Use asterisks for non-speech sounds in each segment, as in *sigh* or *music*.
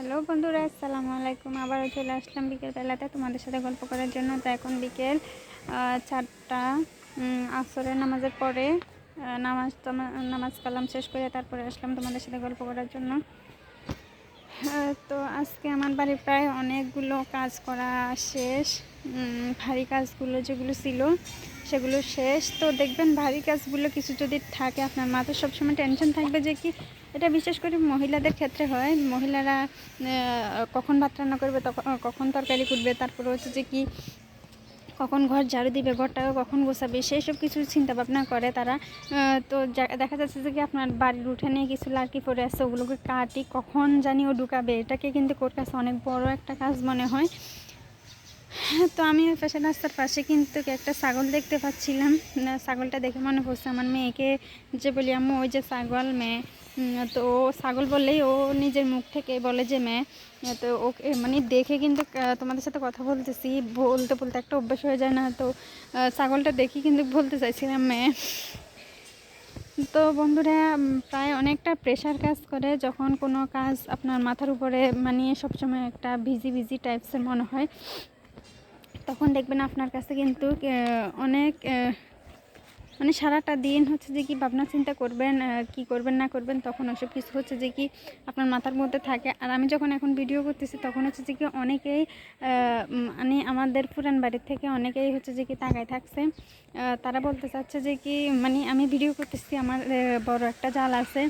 Hello বন্ধুরা, আসসালামু আলাইকুম। আবারও চলে আসলাম বিকেলবেলাতে তোমাদের সাথে গল্প করার জন্য। তো এখন বিকেল চারটা আসরের নামাজের পরে নামাজ তোমা- নামাজ কালাম শেষ করে তারপরে আসলাম তোমাদের সাথে গল্প করার জন্য। তো আজকে আমার বাড়ির প্রায় অনেকগুলো কাজ করা শেষ। ভারী কাজগুলো যেগুলো ছিল, সেগুলো শেষ। তো দেখবেন ভারী কাজগুলো কিছু যদি থাকে, আপনার মাথায় সবসময় টেনশন থাকবে যে কি এটা বিশেষ করে মহিলাদের ক্ষেত্রে হয়। মহিলারা কখন ভাত রান্না করবে, তখন কখন তরকারি করবে তারপরে হচ্ছে যে কি, কখন ঘর ঝাড়ু দিবে ঘরটাকে কখন গোছাবে সেই সব কিছু চিন্তা ভাবনা করে তারা। তো দেখা যাচ্ছে যে কি আপনার বাড়ির উঠানে কিছু লাড়কি পড়ে আছে, ওগুলোকে কাটি কখন জানি ও ঢুকাবে। এটাকে কিন্তু ওর কাছে অনেক বড় একটা কাজ মনে হয়। তো আমি ওই পাশে রাস্তার পাশে কিন্তু একটা ছাগল দেখতে পাচ্ছিলাম। ছাগলটা দেখে মনে পড়ছে আমার মেয়েকে যে বলি, আম্মু, ওই যে ছাগল মেয়ে। তো ও ছাগল বললেই ও নিজের মুখ থেকে বলে যে মেয়ে তো ওকে মানে দেখে কিন্তু তোমাদের সাথে কথা বলতেছি। বলতে বলতে একটা অভ্যাস হয়ে যায় না। তো ছাগলটা দেখি কিন্তু বলতে চাইছিলাম মেয়ে তো বন্ধুরা প্রায় অনেকটা প্রেশার কাজ করে যখন কোনো কাজ আপনার মাথার উপরে মানে সবসময় একটা ভিজি ভিজি টাইপসের মনে হয়, তখন দেখবেন আপনার কাছে কিন্তু অনেক মানে সারাটা দিন হচ্ছে যে কি ভাবনা চিন্তা করবেন কি করবেন, না করবেন, তখন ওসব কিছু হচ্ছে যে কি আপনার মাথার মধ্যে থাকে। আর আমি যখন এখন ভিডিও করতেছি, তখন হচ্ছে যে কি অনেকেই মানে আমাদের পুরান বাড়ির থেকে অনেকেই হচ্ছে যে কি তাকায় থাকছে। তারা বলতে চাচ্ছে যে কি মানে আমি ভিডিও করতেছি, আমার বড় একটা জাল আছে।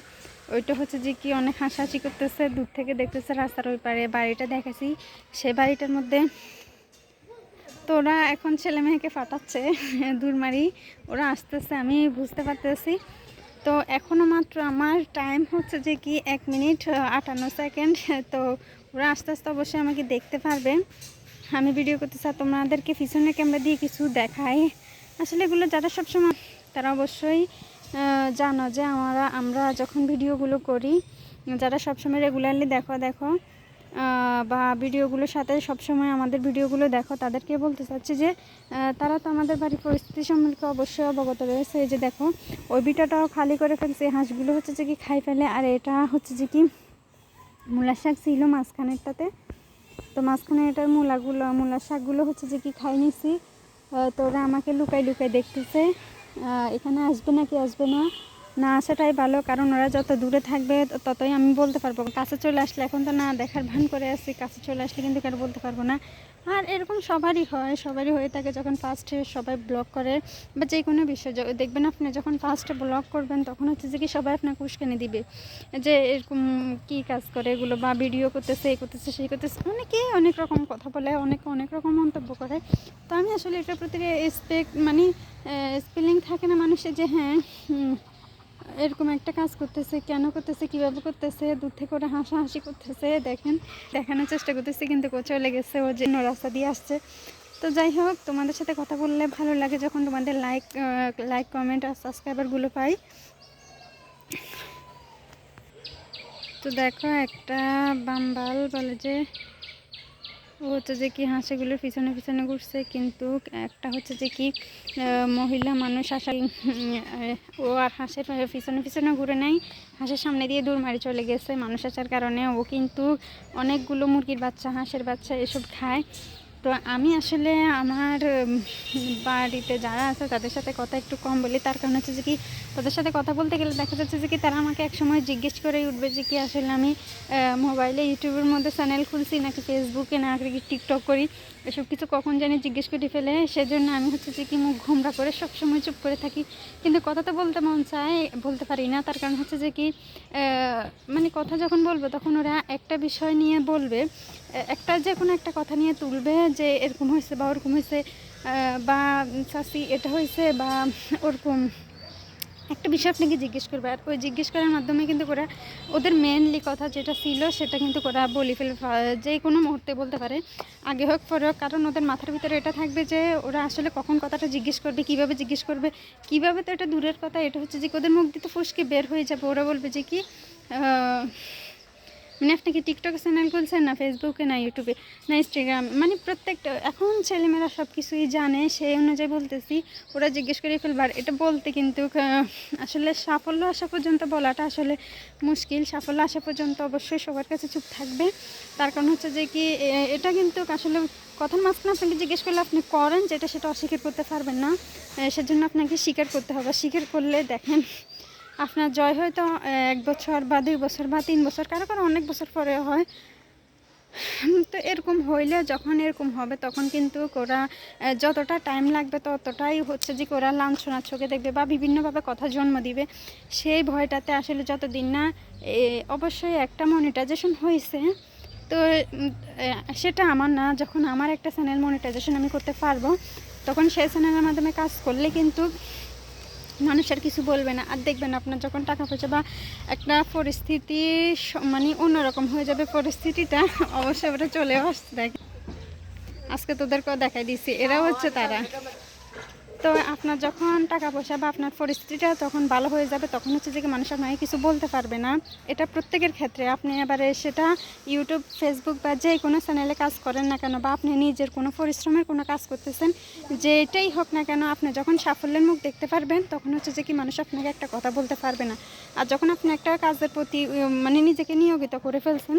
ওইটা হচ্ছে যে কি অনেক হাসাহাসি করতেছে, দূর থেকে দেখতেছে রাস্তার ওই পারে বাড়িটা দেখেছি সে বাড়িটার মধ্যে তো ওরা এখন ছেলে মেয়েকে ফাটাচ্ছে দূরমারি। ওরা আসতেছে, আমি বুঝতে পারতেছি। তো এখনও মাত্র আমার টাইম হচ্ছে যে কি এক মিনিট আটান্ন সেকেন্ড তো ওরা আস্তে আস্তে অবশ্যই আমাকে দেখতে পারবে। আমি ভিডিও করতে আর তোমাদেরকে পিছনে ক্যামেরা দিয়ে কিছু দেখাই। আসলে এগুলো যারা সবসময়, তারা অবশ্যই জানো যে আমরা আমরা যখন ভিডিওগুলো করি, যারা সবসময় রেগুলারলি দেখো দেখো বা ভিডিওগুলোর সাথে সবসময় আমাদের ভিডিওগুলো দেখো, তাদেরকে বলতে চাচ্ছি যে তারা তো আমাদের বাড়ির পরিস্থিতি সম্পর্কে অবশ্যই অবগত রয়েছে। এই যে দেখো, ওই বিটাটাও খালি করে ফেলছে হাঁসগুলো হচ্ছে যে কি খাই ফেলে, আর এটা হচ্ছে যে কি মূলার শাক ছিল মাঝখানেরটাতে। তো মাঝখানে এটার মূলাগুলো, মূলার শাকগুলো হচ্ছে যে কি খাই নিছি। তো ওরা আমাকে লুকাই লুকাই দেখতেছে। এখানে আসবে নাকি আসবে না? না আসাটাই ভালো, কারণ ওরা যত দূরে থাকবে ততই আমি বলতে পারব। কাছে চলে আসলে এখন তো না দেখার ভান করে আসছি কাছে চলে আসলে কিন্তু কারও বলতে পারব না। আর এরকম সবারই হয়, সবারই হয়ে থাকে যখন ফার্স্টে সবাই ব্লগ করে বা যে কোনো বিষয় দেখবেন আপনি যখন ফার্স্টে ব্লগ করবেন তখন হচ্ছে যে কি সবাই আপনাকে উস্কানি দিবে। যে এরকম কি কাজ করে, এগুলো বা ভিডিও করতেছে এই করতেছে, সেই করতেছে অনেকেই অনেক রকম কথা বলে, অনেকে অনেক রকম মন্তব্য করে। তো আমি আসলে এটার প্রতি রেসপেক্ট মানে স্পেলিং থাকে না মানুষের যে হ্যাঁ এরকম একটা কাজ করতেছে, কেন করতেছে, কীভাবে করতেছে, দূর থেকে ওরা হাসাহাসি করতেছে, দেখেন, দেখানোর চেষ্টা করতেছে, কিন্তু চলে গেছে, ও যে রাস্তা দিয়ে আসছে। তো যাই হোক, তোমাদের সাথে কথা বললে ভালো লাগে যখন তোমাদের লাইক লাইক কমেন্ট আর সাবস্ক্রাইবারগুলো পাই। তো দেখো একটা বাম্বাল বলে যে ও হচ্ছে যে কি হাঁসেগুলোর পিছনে পিছনে ঘুরছে, কিন্তু একটা হচ্ছে যে কি মহিলা মানুষ আসা ও আর হাঁসের পিছনে পিছনে ঘুরে নাই, হাঁসের সামনে দিয়ে দূর মারি চলে গেছে। মানুষ আসার কারণে ও কিন্তু অনেকগুলো মুরগির বাচ্চা, হাঁসের বাচ্চা এসব খায়। তো আমি আসলে আমার বাড়িতে যারা আছে তাদের সাথে কথা একটু কম বলি। তার কারণ হচ্ছে যে কি, তাদের সাথে কথা বলতে গেলে দেখা যাচ্ছে যে কি, তারা আমাকে একসময় জিজ্ঞেস করেই উঠবে যে কি আসলে আমি মোবাইলে, ইউটিউবের মধ্যে চ্যানেল খুলছি নাকি ফেসবুকে না কি টিকটক করি। এসব কিছু কখন জানি জিজ্ঞেস করে ফেলে। সেজন্য আমি হচ্ছে যে কি, মুখ ঘুমরা করে সবসময় চুপ করে থাকি। কিন্তু কথা তো বলতে মন চায়, বলতে পারি না। তার কারণ হচ্ছে যে কি মানে কথা যখন বলব তখন ওরা একটা বিষয় নিয়ে বলবে একটা যে কোনো একটা কথা নিয়ে তুলবে যে এরকম হয়েছে বা ওরকম হয়েছে বা চাষি এটা হয়েছে বা ওরকম, একটা বিষয় আপনাকে জিজ্ঞেস করবে। আর ওই জিজ্ঞেস করার মাধ্যমে কিন্তু ওরা ওদের মেনলি কথা যেটা ছিল সেটা কিন্তু ওরা বলে ফেলে যে কোনো মুহূর্তে বলতে পারে। আগে হোক, পরে হোক, কারণ ওদের মাথার ভিতরে এটা থাকবে যে ওরা আসলে কখন কথাটা জিজ্ঞেস করবে, কীভাবে জিজ্ঞেস করবে, কীভাবে তো এটা দূরের কথা, এটা হচ্ছে যে ওদের মুখ দিয়ে তো ফুসকে বের হয়ে যাবে। ওরা বলবে যে কি মানে আপনি কি টিকটকে চ্যানেল খুলছেন না ফেসবুকে না ইউটিউবে না ইনস্টাগ্রাম মানে প্রত্যেকটা, এখন ছেলেমেয়েরা সব কিছুই জানে, সেই অনুযায়ী বলতেছি। ওরা জিজ্ঞেস করে ফেলবার এটা বলতে কিন্তু আসলে সাফল্য আসা পর্যন্ত বলাটা আসলে মুশকিল। সাফল্য আসা পর্যন্ত অবশ্যই সবার কাছে চুপ থাকবে। তার কারণ হচ্ছে যে কি এটা কিন্তু আসলে কথার মাঝখানে আপনাকে জিজ্ঞেস করলে আপনি করেন, যেটা সেটা অস্বীকার করতে পারবেন না। সেজন্য আপনাকে স্বীকার করতে হবে। স্বীকার করলে দেখেন আপনার জয় হয়তো এক বছর বা দুই বছর বা তিন বছর কারও কারও অনেক বছর পরে হয়। তো এরকম হইলে যখন এরকম হবে তখন কিন্তু আহ, যতটা টাইম লাগবে ততটাই হচ্ছে যে ওরা লাঞ্ছনা চোখে দেখবে বা বিভিন্নভাবে কথা জন্ম দিবে। সেই ভয়টাতে আসলে যতদিন না অবশ্যই একটা মনিটাইজেশন হয়েছে তো সেটা আমার না যখন আমার একটা চ্যানেল মনিটাইজেশন আমি করতে পারব তখন সেই চ্যানেলের মাধ্যমে কাজ করলে কিন্তু মানুষ আর কিছু বলবে না। আর দেখবেন আপনার যখন টাকা পয়সা বা একটা পরিস্থিতি মানে অন্যরকম হয়ে যাবে, পরিস্থিতিটা *laughs* অবশ্যই ওটা চলে আসতে দেখ, আজকে তোদেরকেও দেখাই দিছি এরা হচ্ছে তারা। তো আপনার যখন টাকা পয়সা বা আপনার পরিস্থিতিটা তখন ভালো হয়ে যাবে, তখন হচ্ছে যে মানুষ আপনাকে কিছু বলতে পারবে না। এটা প্রত্যেকের ক্ষেত্রে। আপনি এবারে সেটা ইউটিউব ফেসবুক বা যে কোনো চ্যানেলে কাজ করেন না কেন বা আপনি নিজের কোনো পরিশ্রমের কোনো কাজ করতেছেন, যেটাই হোক না কেন আপনি যখন সাফল্যের মুখ দেখতে পারবেন, তখন হচ্ছে যে কি মানুষ আপনাকে একটা কথা বলতে পারবে না। আর যখন আপনি একটা কাজের প্রতি মানে নিজেকে নিয়োগিত করে ফেলছেন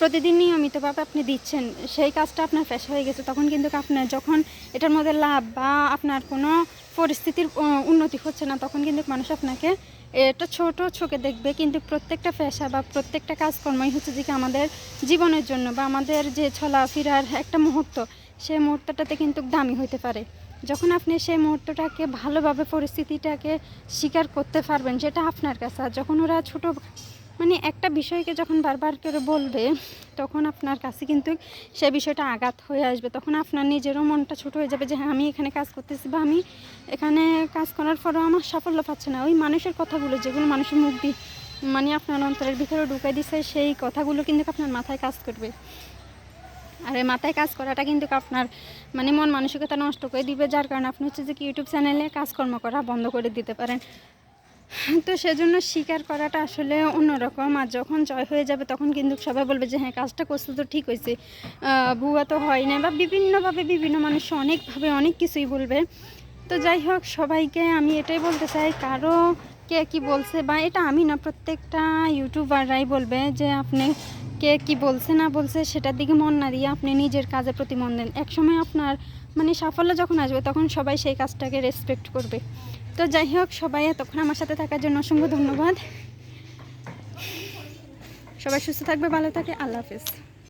প্রতিদিন নিয়মিতভাবে আপনি দিচ্ছেন, সেই কাজটা আপনার পেশা হয়ে গেছে, তখন কিন্তু আপনার যখন এটার মধ্যে লাভ বা আপনার কোনো পরিস্থিতির উন্নতি হচ্ছে না, তখন কিন্তু মানুষ আপনাকে এটা ছোট চোখে দেখবে, কিন্তু প্রত্যেকটা পেশা বা প্রত্যেকটা কাজকর্মই হচ্ছে যে আমাদের জীবনের জন্য বা আমাদের যে চলাফেরার একটা মুহূর্ত, সেই মুহূর্তটাতে কিন্তু দামি হতে পারে। যখন আপনি সেই মুহূর্তটাকে ভালোভাবে পরিস্থিতিটাকে স্বীকার করতে পারবেন, যেটা আপনার কাছে, আর যখন ওরা ছোট মানে একটা বিষয়কে যখন বারবার করে বলবে, তখন আপনার কাছে কিন্তু সে বিষয়টা আঘাত হয়ে আসবে। তখন আপনার নিজেরও মনটা ছোট হয়ে যাবে যে হ্যাঁ আমি এখানে কাজ করতেছি বা আমি এখানে কাজ করার পরেও আমার সাফল্য পাচ্ছে না। ওই মানুষের কথাগুলো, যেগুলো মানুষের মুখ দিয়ে মানে আপনার অন্তরের ভিতরে ঢুকাই দিছে, সেই কথাগুলো কিন্তু আপনার মাথায় কাজ করবে। আর এই মাথায় কাজ করাটা কিন্তু আপনার মানে মন মানসিকতা নষ্ট করে দিবে, যার কারণে আপনি হচ্ছে যে কি ইউটিউব চ্যানেলে কাজকর্ম করা বন্ধ করে দিতে পারেন। তো সেজন্য স্বীকার করাটা আসলে অন্যরকম। আর যখন জয় হয়ে যাবে, তখন কিন্তু সবাই বলবে যে হ্যাঁ কাজটা করছে তো ঠিক হয়েছে। ভুয়া তো হয় না বা বিভিন্নভাবে বিভিন্ন মানুষ অনেকভাবে অনেক কিছুই বলবে। তো যাই হোক, সবাইকে আমি এটাই বলতে চাই, কারও কে কি বলছে বা এটা আমি না, প্রত্যেকটা ইউটিউবাররাই বলবে যে, আপনি কে কি বলছে, না বলছে, সেটার দিকে মন না দিয়ে আপনি নিজের কাজের প্রতি মন দেন। একসময় আপনার মানে সাফল্য যখন আসবে, তখন সবাই সেই কাজটাকে রেসপেক্ট করবে। তো যাই হোক, সবাই এতক্ষণ আমার সাথে থাকার জন্য অসংখ্য ধন্যবাদ। সবাই সুস্থ থাকবে, ভালো থাকে আল্লাহ হাফিজ।